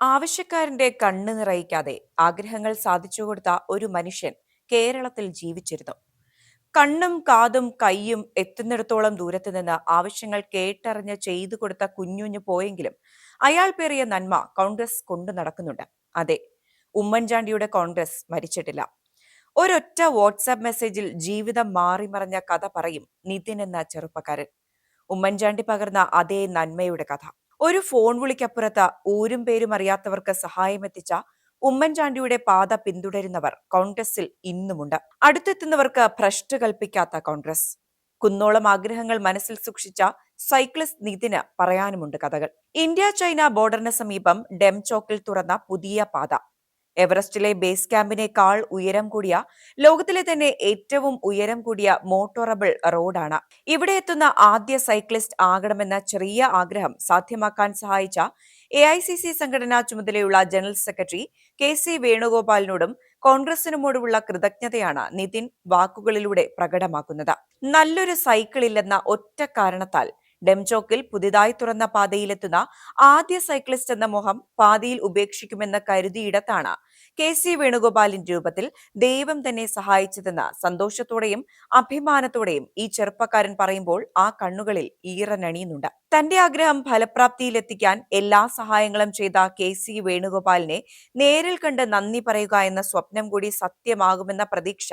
ആവശ്യക്കാരന്റെ കണ്ണ് നിറയിക്കാതെ ആഗ്രഹങ്ങൾ സാധിച്ചു കൊടുത്ത ഒരു മനുഷ്യൻ കേരളത്തിൽ ജീവിച്ചിരുന്നു. കണ്ണും കാതും കൈയും എത്തുന്നിടത്തോളം ദൂരത്ത് നിന്ന് ആവശ്യങ്ങൾ കേട്ടറിഞ്ഞ് ചെയ്തു കൊടുത്ത കുഞ്ഞുഞ്ഞു പോയെങ്കിലും അയാൾ പേറിയ നന്മ കോൺഗ്രസ് കൊണ്ടു നടക്കുന്നുണ്ട്. അതെ ഉമ്മൻചാണ്ടിയുടെ കോൺഗ്രസ് മരിച്ചിട്ടില്ല. ഒരൊറ്റ വാട്സാപ്പ് മെസ്സേജിൽ ജീവിതം മാറിമറിഞ്ഞ കഥ പറയും നിതിൻ എന്ന ചെറുപ്പക്കാരൻ. ഉമ്മൻചാണ്ടി പകർന്ന അതേ നന്മയുടെ കഥ. ഒരു ഫോൺ വിളിക്കപ്പുറത്ത് ഊരും പേരും അറിയാത്തവർക്ക് സഹായമെത്തിച്ച ഉമ്മൻചാണ്ടിയുടെ പാത പിന്തുടരുന്നവർ കോൺഗ്രസിൽ ഇന്നുമുണ്ട്. അടുത്തെത്തുന്നവർക്ക് ഭ്രഷ്ട് കൽപ്പിക്കാത്ത കോൺഗ്രസ്. കുന്നോളം ആഗ്രഹങ്ങൾ മനസ്സിൽ സൂക്ഷിച്ച സൈക്ലിസ്റ്റ് നിതിന് പറയാനുമുണ്ട് കഥകൾ. ഇന്ത്യ ചൈന ബോർഡറിന് സമീപം ഡെംചോക്കിൽ തുറന്ന പുതിയ പാത. എവറസ്റ്റിലെ ബേസ് ക്യാമ്പിനേക്കാൾ ഉയരം കൂടിയ ലോകത്തിലെ തന്നെ ഏറ്റവും ഉയരം കൂടിയ മോട്ടോറബിൾ റോഡാണ്. ഇവിടെ എത്തുന്ന ആദ്യ സൈക്ലിസ്റ്റ് ആകണമെന്ന ചെറിയ ആഗ്രഹം സാധ്യമാക്കാൻ സഹായിച്ച എ ഐ സി സി സംഘടനാ ചുമതലയുള്ള ജനറൽ സെക്രട്ടറി കെ സി വേണുഗോപാലിനോടും കോൺഗ്രസിനുമോടുമുള്ള കൃതജ്ഞതയാണ് നിതിൻ വാക്കുകളിലൂടെ പ്രകടമാക്കുന്നത്. നല്ലൊരു സൈക്കിൾ ഇല്ലെന്ന ഒറ്റ കാരണത്താൽ ഡെംചോക്കിൽ പുതിയതായി തുറന്ന പാതയിലെത്തുന്ന ആദ്യ സൈക്ലിസ്റ്റ് എന്ന മുഖം പാതയിൽ ഉപേക്ഷിക്കുമെന്ന് കരുതിയിടത്താണ് കെ സി വേണുഗോപാലിന്റെ രൂപത്തിൽ ദൈവം തന്നെ സഹായിച്ചതെന്ന് സന്തോഷത്തോടെയും അഭിമാനത്തോടെയും ഈ ചെറുപ്പക്കാരൻ പറയുമ്പോൾ ആ കണ്ണുകളിൽ ഈറനണിയുന്നുണ്ട്. തന്റെ ആഗ്രഹം ഫലപ്രാപ്തിയിലെത്തിക്കാൻ എല്ലാ സഹായങ്ങളും ചെയ്ത കെ സി വേണുഗോപാലിനെ നേരിൽ കണ്ട് നന്ദി പറയുക എന്ന സ്വപ്നം കൂടി സത്യമാകുമെന്ന പ്രതീക്ഷ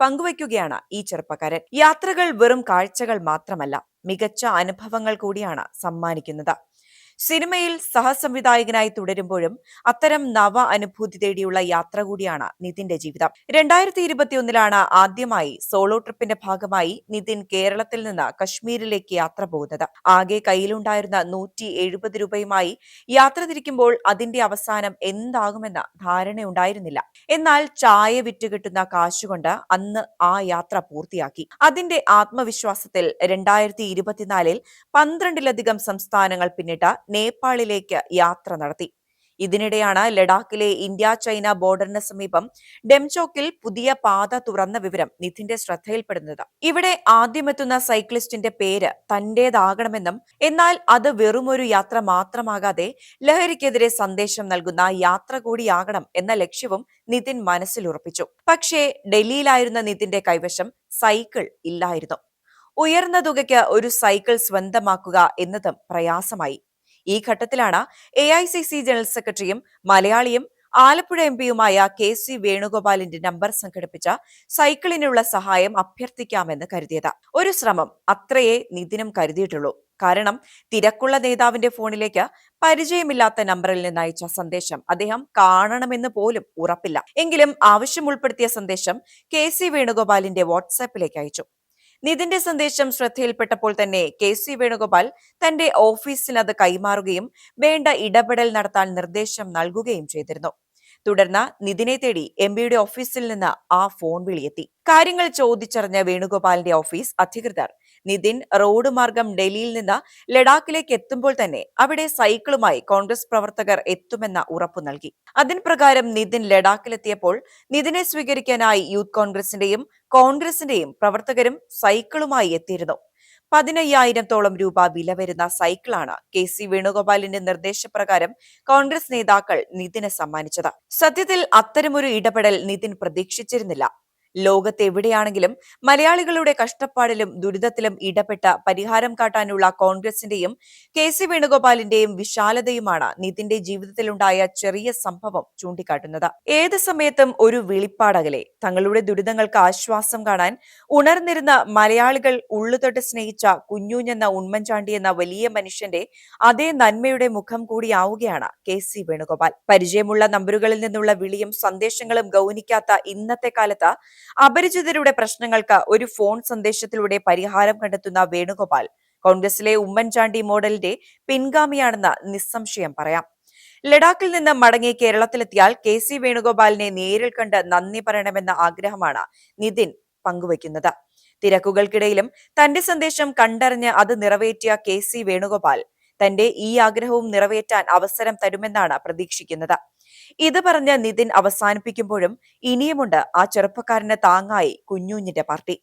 പങ്കുവയ്ക്കുകയാണ് ഈ ചെറുപ്പക്കാരൻ. യാത്രകൾ വെറും കാഴ്ചകൾ മാത്രമല്ല മികച്ച അനുഭവങ്ങൾ കൂടിയാണ് സമ്മാനിക്കുന്നത്. സിനിമയിൽ സഹസംവിധായകനായി തുടരുമ്പോഴും അത്തരം നവ അനുഭൂതി തേടിയുള്ള യാത്ര കൂടിയാണ് നിതിന്റെ ജീവിതം. രണ്ടായിരത്തി ഇരുപത്തിയൊന്നിലാണ് ആദ്യമായി സോളോ ട്രിപ്പിന്റെ ഭാഗമായി നിതിൻ കേരളത്തിൽ നിന്ന് കശ്മീരിലേക്ക് യാത്ര പോകുന്നത്. ആകെ കയ്യിലുണ്ടായിരുന്ന നൂറ്റി എഴുപത് രൂപയുമായി യാത്ര തിരിക്കുമ്പോൾ അതിന്റെ അവസാനം എന്താകുമെന്ന ധാരണയുണ്ടായിരുന്നില്ല. എന്നാൽ ചായ വിറ്റുകിട്ടുന്ന കാശുകൊണ്ട് അന്ന് ആ യാത്ര പൂർത്തിയാക്കി. അതിന്റെ ആത്മവിശ്വാസത്തിൽ രണ്ടായിരത്തി ഇരുപത്തിനാലിൽ പന്ത്രണ്ടിലധികം സംസ്ഥാനങ്ങൾ പിന്നിട്ട നേപ്പാളിലേക്ക് യാത്ര നടത്തി. ഇതിനിടെയാണ് ലഡാക്കിലെ ഇന്ത്യ ചൈന ബോർഡറിന് സമീപം ഡെംചോക്കിൽ പുതിയ പാത തുറന്ന വിവരം നിധിന്റെ ശ്രദ്ധയിൽപ്പെടുന്നത്. ഇവിടെ ആദ്യമെത്തുന്ന സൈക്ലിസ്റ്റിന്റെ പേര് തന്റേതാകണമെന്നും എന്നാൽ അത് വെറുമൊരു യാത്ര മാത്രമാകാതെ ലഹരിക്കെതിരെ സന്ദേശം നൽകുന്ന യാത്ര കൂടിയാകണം എന്ന ലക്ഷ്യവും നിതിൻ മനസ്സിലുറപ്പിച്ചു. പക്ഷേ ഡൽഹിയിലായിരുന്ന നിതിന്റെ കൈവശം സൈക്കിൾ ഇല്ലായിരുന്നു. ഉയർന്ന തുകയ്ക്ക് ഒരു സൈക്കിൾ സ്വന്തമാക്കുക എന്നതും പ്രയാസമായി. ഈ ഘട്ടത്തിലാണ് A I C C general സെക്രട്ടറിയും മലയാളിയും ആലപ്പുഴ എം പിയുമായ കെ സി വേണുഗോപാലിന്റെ നമ്പർ സംഘടിപ്പിച്ച സൈക്കിളിനുള്ള സഹായം അഭ്യർത്ഥിക്കാമെന്ന് കരുതിയത്. ഒരു ശ്രമം അത്രയേ നിതിനും കരുതിയിട്ടുള്ളൂ. കാരണം തിരക്കുള്ള നേതാവിന്റെ ഫോണിലേക്ക് പരിചയമില്ലാത്ത നമ്പറിൽ നിന്ന് അയച്ച സന്ദേശം അദ്ദേഹം കാണണമെന്ന് പോലും ഉറപ്പില്ല. എങ്കിലും ആവശ്യം ഉൾപ്പെടുത്തിയ സന്ദേശം കെ സി വേണുഗോപാലിന്റെ വാട്സാപ്പിലേക്ക് അയച്ചു. നിതിന്റെ സന്ദേശം ശ്രദ്ധയിൽപ്പെട്ടപ്പോൾ തന്നെ കെ സി വേണുഗോപാൽ തന്റെ ഓഫീസിന് അത് കൈമാറുകയും വേണ്ട ഇടപെടൽ നടത്താൻ നിർദ്ദേശം നൽകുകയും ചെയ്തിരുന്നു. തുടർന്ന് നിതിനെ തേടി എം ഓഫീസിൽ നിന്ന് ആ ഫോൺ വിളിയെത്തി. കാര്യങ്ങൾ ചോദിച്ചറിഞ്ഞ വേണുഗോപാലിന്റെ ഓഫീസ് അധികൃതർ നിതിൻ റോഡ് മാർഗം ഡൽഹിയിൽ നിന്ന് ലഡാക്കിലേക്ക് എത്തുമ്പോൾ തന്നെ അവിടെ സൈക്കിളുമായി കോൺഗ്രസ് പ്രവർത്തകർ എത്തുമെന്ന ഉറപ്പു നൽകി. അതിന് പ്രകാരം നിതിൻ ലഡാക്കിലെത്തിയപ്പോൾ നിതിനെ സ്വീകരിക്കാനായി യൂത്ത് കോൺഗ്രസിന്റെയും കോൺഗ്രസിന്റെയും പ്രവർത്തകരും സൈക്കിളുമായി എത്തിയിരുന്നു. പതിനയ്യായിരത്തോളം രൂപ വില വരുന്ന സൈക്കിളാണ് കെ സി വേണുഗോപാലിന്റെ നിർദ്ദേശപ്രകാരം കോൺഗ്രസ് നേതാക്കൾ നിതിന് സമ്മാനിച്ചത്. സത്യത്തിൽ അത്തരമൊരു ഇടപെടൽ നിതിൻ പ്രതീക്ഷിച്ചിരുന്നില്ല. ലോകത്തെവിടെയാണെങ്കിലും മലയാളികളുടെ കഷ്ടപ്പാടിലും ദുരിതത്തിലും ഇടപെട്ട പരിഹാരം കാട്ടാനുള്ള കോൺഗ്രസിന്റെയും കെ സി വേണുഗോപാലിന്റെയും വിശാലതയുമാണ് നിതിന്റെ ജീവിതത്തിലുണ്ടായ ചെറിയ സംഭവം ചൂണ്ടിക്കാട്ടുന്നത്. ഏത് സമയത്തും ഒരു വിളിപ്പാടകലെ തങ്ങളുടെ ദുരിതങ്ങൾക്ക് ആശ്വാസം കാണാൻ ഉണർന്നിരുന്ന മലയാളികൾ ഉള്ളുതൊട്ട് സ്നേഹിച്ച കുഞ്ഞൂഞ്ഞെന്ന ഉമ്മൻചാണ്ടി എന്ന വലിയ മനുഷ്യന്റെ അതേ നന്മയുടെ മുഖം കൂടിയാവുകയാണ് കെ സി വേണുഗോപാൽ. പരിചയമുള്ള നമ്പറുകളിൽ നിന്നുള്ള വിളിയും സന്ദേശങ്ങളും ഗൗനിക്കാത്ത ഇന്നത്തെ കാലത്ത് അപരിചിതരുടെ പ്രശ്നങ്ങൾക്ക് ഒരു ഫോൺ സന്ദേശത്തിലൂടെ പരിഹാരം കണ്ടെത്തുന്ന വേണുഗോപാൽ കോൺഗ്രസിലെ ഉമ്മൻചാണ്ടി മോഡലിന്റെ പിൻഗാമിയാണെന്ന് നിസ്സംശയം പറയാം. ലഡാക്കിൽ നിന്ന് മടങ്ങി കേരളത്തിലെത്തിയാൽ കെ സി വേണുഗോപാലിനെ നേരിൽ കണ്ട് നന്ദി പറയണമെന്ന ആഗ്രഹമാണ് നിതിൻ പങ്കുവയ്ക്കുന്നത്. തിരക്കുകൾക്കിടയിലും തന്റെ സന്ദേശം കണ്ടറിഞ്ഞ് അത് നിറവേറ്റിയ കെ സി വേണുഗോപാൽ തന്റെ ഈ ആഗ്രഹവും നിറവേറ്റാൻ അവസരം തരുമെന്നാണ് പ്രതീക്ഷിക്കുന്നത്. ഇത് പറഞ്ഞ് നിതിൻ അവസാനിപ്പിക്കുമ്പോഴും ഇനിയുമുണ്ട് ആ ചെറുപ്പക്കാരന് താങ്ങായി കുഞ്ഞുഞ്ഞിന്റെ പാർട്ടി.